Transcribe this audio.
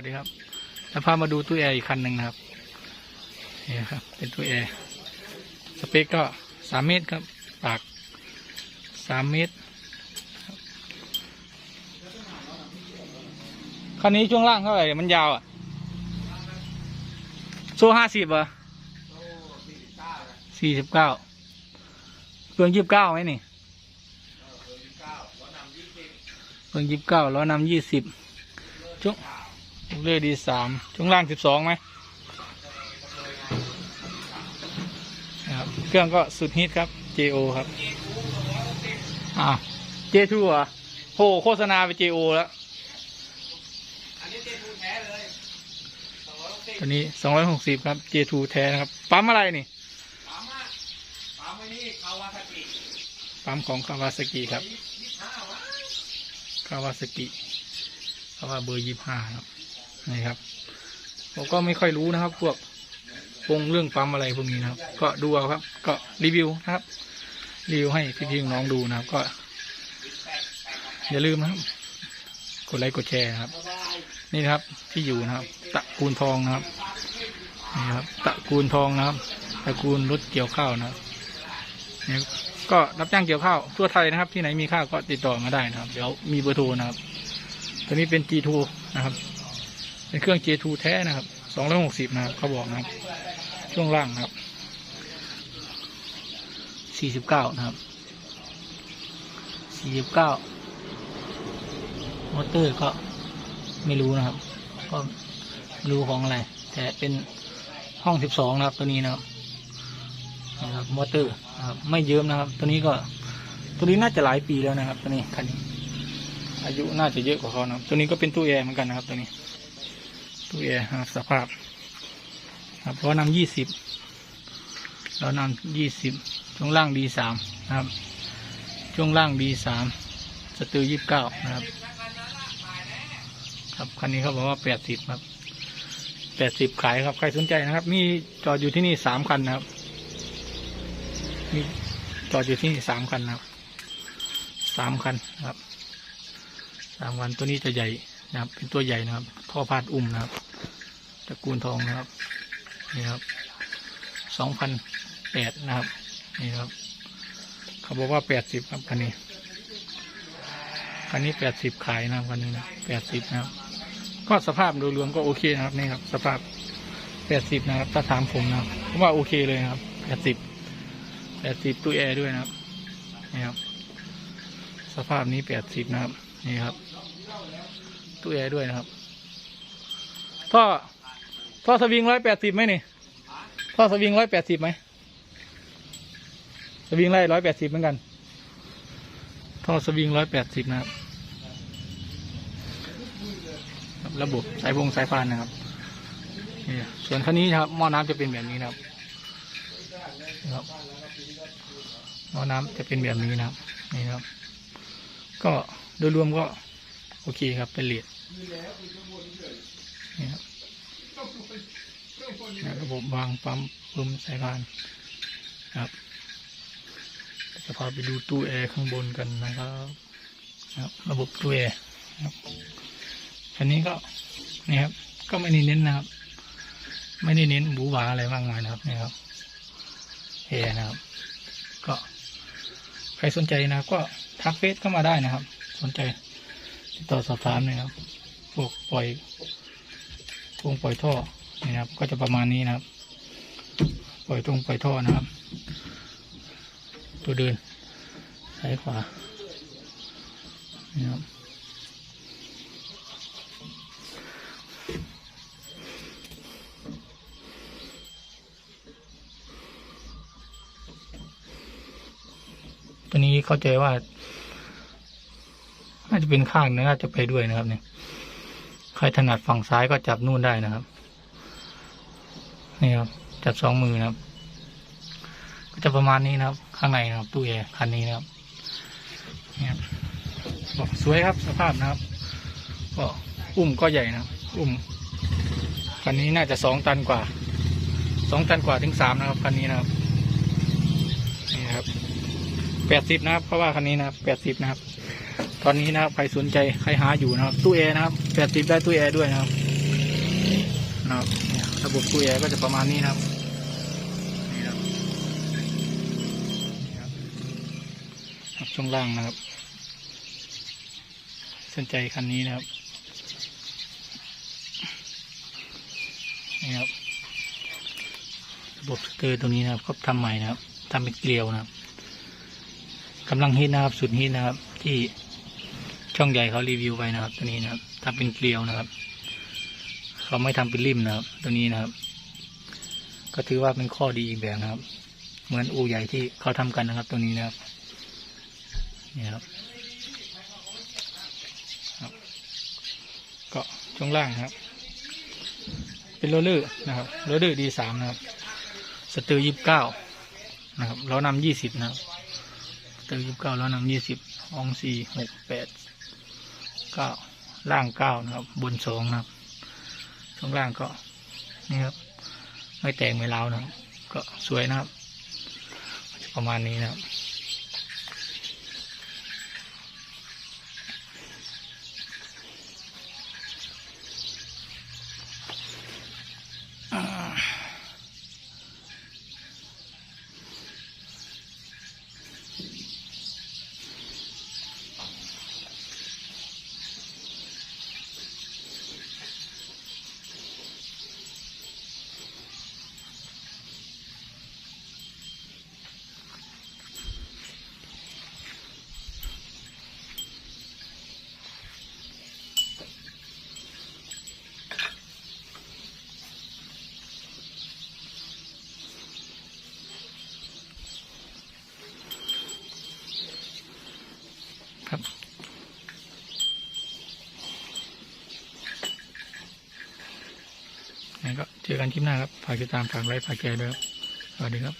วัสดีครับแล้วพามาดูตู้แอร์อีกคันหนึ่งนะครับนี่ครับ เป็นตู้แอร์สเปคก็สามเมตรครับ ปากสามเมตรคันนี้ช่วงล่างเท่าไหร่มันยาวอะ โซ่ห้าสิบเหรอสี่สิบเก้าเปลืองยี่สิบเก้าไหมนี่เปลืองยี่สิบเก้าล้อนำยี่สิบช่วง เลื่อยดีสามช่วงล่างสิบสองไหมนะครับเครื่องก็สุดฮิตครับ JO ครับ อ่า J2 เหรอโหโฆษณาไป JO แล้วตัวนี้สองร้อยหกสิบครับ J2 แท้นะครับ ปั๊มอะไรนี่ ปั๊มอะปั๊มไว้นี่คาวาซากิปั๊มของคาวาซากิครับยี่สิบห้าวะคาวาซากิคาวาเบอร์ยี่ห้าครับ นี่ครับผมก็ไม่ค่อยรู้นะครับ พวกวงเรื่องปั๊มอะไรพวกนี้นะครับ ก็ดูเอาครับ ก็รีวิวนะครับรีวิวให้พี่ๆน้องดูนะครับ ก็ อย่าลืมนะครับ กดไลค์กดแชร์ครับ นี่นะครับที่อยู่นะครับ ตะกูลทองนะครับนี่ครับ ตะกูลทองนะครับ ตะกูลรถเกี่ยวข้าวนะครับเนี่ยก็รับจ้างเกี่ยวข้าวทั่วไทยนะครับ ที่ไหนมีข้าวก็ติดต่อมาได้นะครับ เดี๋ยวมีเบอร์โทรนะครับตัวนี้เป็น G2 นะครับ เป็นเครื่อง J2 แท้นะครับ260นะครับเขาบอกนะครับ ช่วงล่างนะครับ49นะครับ49มอเตอร์ก็ไม่รู้นะครับ ก็รู้ของอะไร แต่เป็นห้อง12นะครับ ตัวนี้นะครับนะครับมอเตอร์นะครับไม่เยิ้มนะครับ ตัวนี้ก็ ตัวนี้น่าจะหลายปีแล้วนะครับ ตัวนี้คันนี้อายุน่าจะเยอะกว่าเขานะตัวนี้ก็เป็นตู้แอร์เหมือนกันนะครับ ตัวนี้ ตู้แอร์นะครับสภาพครับล้อนำยี่สิบล้อนำยี่สิบช่วงล่างดีสามนะครับ ช่วงล่างดีสามสตือยี่สิบเก้านะครับ ครับคันนี้เขาบอกว่าแปดสิบครับแปดสิบขายครับใครสนใจนะครับ มีจอดอยู่ที่นี่สามคันนะครับมีจอดอยู่ที่นี่สามคันนะครับสามคันครับสามวันตัวนี้จะใหญ่นะครับ เป็นตัวใหญ่นะครับท่อพาดอุ้มนะครับ ตระกูลทองนะครับ นี่ครับสองพันแปดนะครับ นี่ครับ เขาบอกว่าแปดสิบครับคันนี้ คันนี้แปดสิบขายนะครับคันนี้นะแปดสิบนะครับ ก็สภาพโดยรวมก็โอเคนะครับนี่ครับ สภาพแปดสิบนะครับ ถ้าถามผมนะผมว่าโอเคเลยนะครับแปดสิบแปดสิบตู้แอร์ด้วยนะครับ นี่ครับ สภาพนี้แปดสิบนะครับ นี่ครับตู้แอร์ด้วยนะครับท่อ ท่อสวิงร้อยแปดสิบไหมนี่ท่อสวิงร้อยแปดสิบไหมสวิงไล่ร้อยแปดสิบเหมือนกัน ท่อสวิงร้อยแปดสิบนะครับ ระบบสายวงสายพานนะครับนี่ส่วนคันนี้ครับหม้อน้ำจะเป็นแบบนี้นะครับนะครับหม้อน้ำจะเป็นแบบนี้นะครับ นี่ครับ ก็โดยรวมก็โอเคครับเป็นเหรียญนี่ครับ นะระบบวางปั๊มปุ่มสายพานครับจะพาไปดูตู้แอร์ข้างบนกันนะครับครับระบบตู้แอร์ครับอันนี้ก็นี่ครับ ก็ไม่ได้เน้นนะครับ ไม่ได้เน้นหรูหราอะไรมากมายนะครับนี่ครับแอร์นะครับ ก็ใครสนใจนะก็ทักเฟซเข้ามาได้นะครับ สนใจติดต่อสอบถามเลยครับพวกปล่อยพวงปล่อยท่อ นะครับ ก็จะประมาณนี้นะครับ ปล่อยตรงปล่อยท่อนะครับ ตัวเดินซ้ายขวานี่ครับตัวนี้เข้าใจว่าน่าจะเป็นข้างนึงน่าจะไปด้วยนะครับเนี่ยใครถนัดฝั่งซ้ายก็จับนู่นได้นะครับ นี่ครับ จับสองมือนะครับ ก็จะประมาณนี้นะครับ ข้างในนะครับ ตู้แอร์คันนี้นะครับนี่ครับบอกสวยครับสภาพนะครับก็อุ้มก็ใหญ่นะอุ้มคันนี้น่าจะสองตันกว่าสองตันกว่าถึงสามนะครับคันนี้นะครับนี่ครับแปดสิบนะครับ เพราะว่าคันนี้นะครับแปดสิบนะครับ ตอนนี้นะครับใครสนใจใครหาอยู่นะครับ ตู้แอร์นะครับแปดสิบได้ตู้แอร์ด้วยนะครับนะครับ ระบบตู้แอร์ก็จะประมาณนี้ครับนี่ครับครับช่วงล่างนะครับ สนใจคันนี้นะครับนี่ครับระบบสเตอร์ตัวนี้นะครับเขาทำใหม่นะครับทำเป็นเกลียวนะครับกำลังฮิตนะครับสุดฮิตนะครับ ที่ช่องใหญ่เขารีวิวไปนะครับ ตัวนี้นะครับทำเป็นเกลียวนะครับ เขาไม่ทำเป็นริมนะครับ ตัวนี้นะครับ ก็ถือว่าเป็นข้อดีอีกแบบนะครับ เหมือนอูใหญ่ที่เขาทำกันนะครับ ตัวนี้นะครับนี่ครับ ก็ช่วงล่างครับ เป็นโรลเลอร์นะครับโรลเลอร์ดีสามนะครับสเตอร์ยี่สิบเก้านะครับล้อนำยี่สิบนะครับสเตอร์ยี่สิบเก้าล้อนำยี่สิบองสี่หกแปดเก้าล่างเก้านะครับ บนสองนะครับ ข้างล่างก็นี่ครับ ไม่แตกไม่เล้านะก็สวยนะครับ ประมาณนี้นะครับ ครับงั้นก็เจอกันคลิปหน้าครับ ฝากติดตาม ฝากไลค์ ฝากแชร์ด้วยครับ สวัสดีครับ